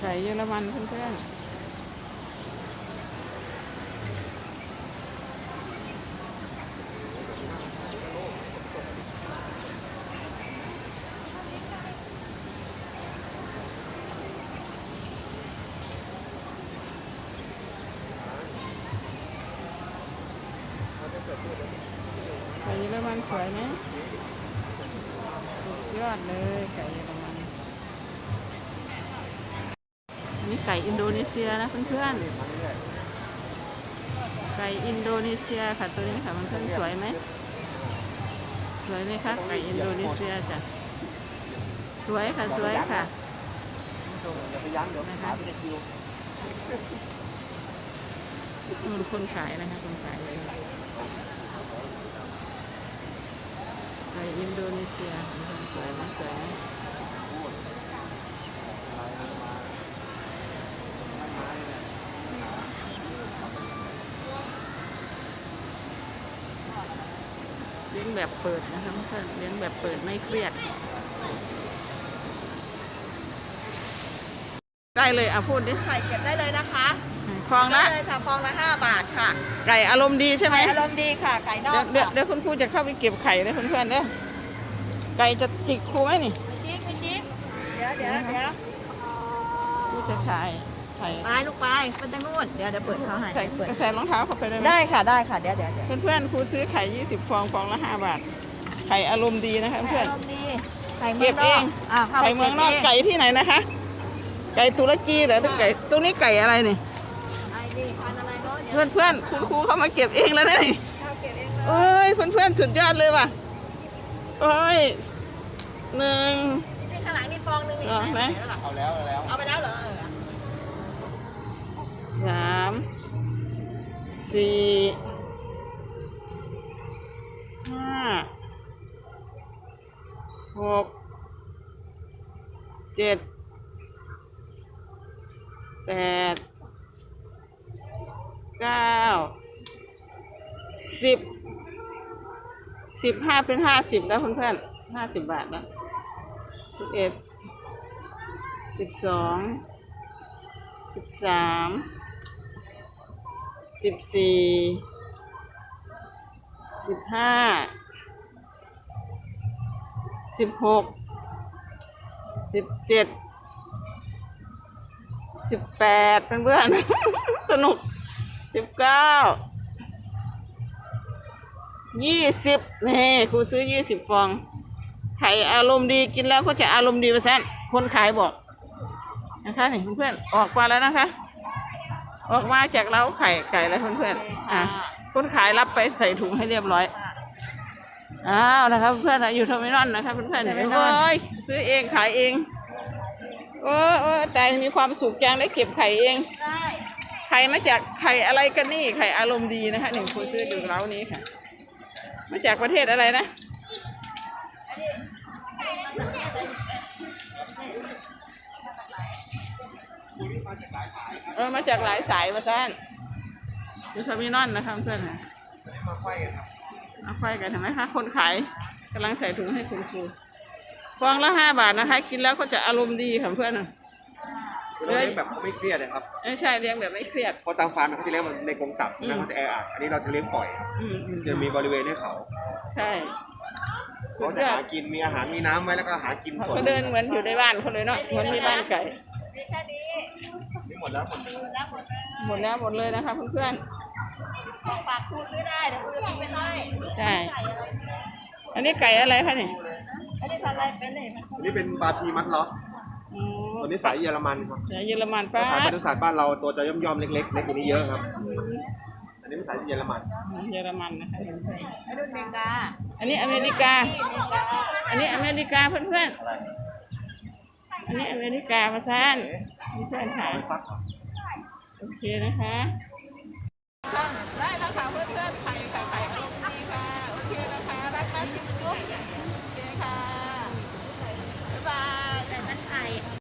ไก่เยอรมันเพื่อนๆไก่เยอรมันสวยไหมยอดเลยไก่เยอรมัน อั นนี้ไก่อินโดนีเซียนะเพื่อนๆ ไก่อินโดนีเซียค่ะตัวนี้ค่ะมันเพื่อนสวยไหมสวยไหมคะไก่อินโดนีเซียจ้ะสวยค่ะสวยค่ะอย่าไปยั้งเดี๋ยวนะคะนคิวนู่นคนขายนะคะคนขายเลยไก่อินโดนีเซียมันสวยไหมสวยไหม ลี้ยงแบบเปิดนะคะเพื่อนเลี้ยงแบบเปิดไม่เครียด ได้เลยอะพูดดิไข่เก็บได้เลยนะคะฟองละได้เลยค่ะฟองละ5บาทค่ะ ไก่อารมณ์ดีใช่ไหมไข่อารมณ์ดีค่ะ ไก่นอเดี๋ยวกเดี๋ยวค่ะเดี๋ยวคุณครูจะเข้าไปเก็บไข่นะเพื่อนๆเด้อไก่จะจิกครูไหมนี่จิ๊กไปจิ๊กเดี๋ยวเดี๋ยวเดี๋ยว ครูจะถ่าย ไข่ไปลูกไปเป็นตังนู่นเดี๋ยวเดี๋ยวเปิดเขาให้ใส่เปิดใส่รองเท้าเข้าไปได้ไหมได้ค่ะได้ค่ะเดี๋ยวเดี๋ยวเดี๋ยวเพื่อนๆครูซื้อไข่ 20 ฟองฟองละ5บาท ไข่อารมณ์ดีนะคะไข่เพื่อนอารมณ์ดีไข่เมืเก็องบนเอองกอ่าข้าไข่เมืองนอกไก่ที่ไหนนะคะ ไก่ตุรกีเหรอหรือไก่ตัวนี้ไก่อะไรนี่ไอ้นี่พันธุ์อะไรเนาะเดี๋ยวเพื่อนๆคุณครูเขามาเก็บเองแล้วนะนี่ข้าวเก็บเองเลยโอ้ยเพื่อนๆสุดยอดเลยว่ะโอ้ยหนึ่งนี่ข้างหลังนี่ฟองหนึงนี่เอาไหมนแล้วล่ะเอาแล้วเอาแล้วเอาไปแล้วเหรอเออ สี่ห้าหกเจ็ดแปดเก้าสิบสิบห้าเป็นห้าสิบแล้วเพื่อนๆห้าสิบบาทแล้วสิบเอ็ดสิบสองสิบสาม สิบสี่สิบห้าสิบหกสิบเจ็ดสิบแปดเพื่อนๆสนุกสิบเก้ายี่สิบนี่ครูซื้อยี่สิบฟองไข่อารมณ์ดีกินแล้วก็จะอารมณ์ดีไปซะคนขายบอกนะคะนี่เพื่อนๆออกมาแล้วนะคะ ออกมาจากเล้าไข่ไก่แล้วเพื่อนๆอะคนขายรับไปใส่ถุงให้เรียบร้อย อ้าวนะครับเพื่อนๆอยู่เทอร์มินอลนะครับเพื่อนๆโอ้ยซื้อเองขายเองโอ้โอ้แต่มีความสุขจังได้เก็บไข่เองได้ไข่มาจากไข่อะไรกันนี่ไข่อารมณ์ดีนะคะหนึ่งคนซื้ออยู่เล้านี้ค่ะ มาจากประเทศอะไรนะ เออมาจากหลายสายมาซ่านอยู่เทอร์มินอลนะคะเพื่อนๆค่ะมาไขว้กันครับเอาไฟกันเห็นไหมคะคนขายกำลังใส่ถุงให้คุณครูฟองละห้าบาทนะคะ กินแล้วก็จะอารมณ์ดีค่ะเพื่อนเราเลี้ยงแบบไม่เครียดนะครับไม่ใช่เลี้ยงแบบไม่เครียดเพราะตามฟาร์มเขาจะเลี้ยงมันในกรงตับอืมนะเขาจะแออัดอันนี้เราจะเลี้ยงปล่อยอืมอืมจะมีบริเวณให้เขา ใช่สุเขาดจะยอหาดกินมีอาหารมีน้ำไว้แล้วก็หากินสเขาดก็เดินเหมือนอยู่ในบ้านเขาเลยเนาะเหมือนที่บ้านไก่ มีแค่นี้นี่หมดแล้วหมดดูนะหมดเลยหมดแล้วหมดเลยนะคะเพื่อนฝากครูซื้อได้เดี๋ยวครูจะซื้อไปให้ๆใช่อันนี้ไก่อะไรคะเนี่ยอันนี้พันธุ์อะไรเป็นเนี่ยอันนี้เป็นบาพีมัดล็อกอ๋อตัวนี้สายเยอรมันครับสายเยอรมันป้าสายดพันธุ์ศาสตร์บ้านเราตัวจะย่อมย่อมๆเล็กๆเล็กกว่านี้เยอะครับ อันนี้เป็นสายเยอรมันเยอรมันนะคะอันนี้อเมริกาอันนี้อเมริกา อันนี้อเมริกาเพื่อนๆ อันนี้อเมริกามาซ่านมีเพื่อนค่ะฟักครับโอเคนะคะ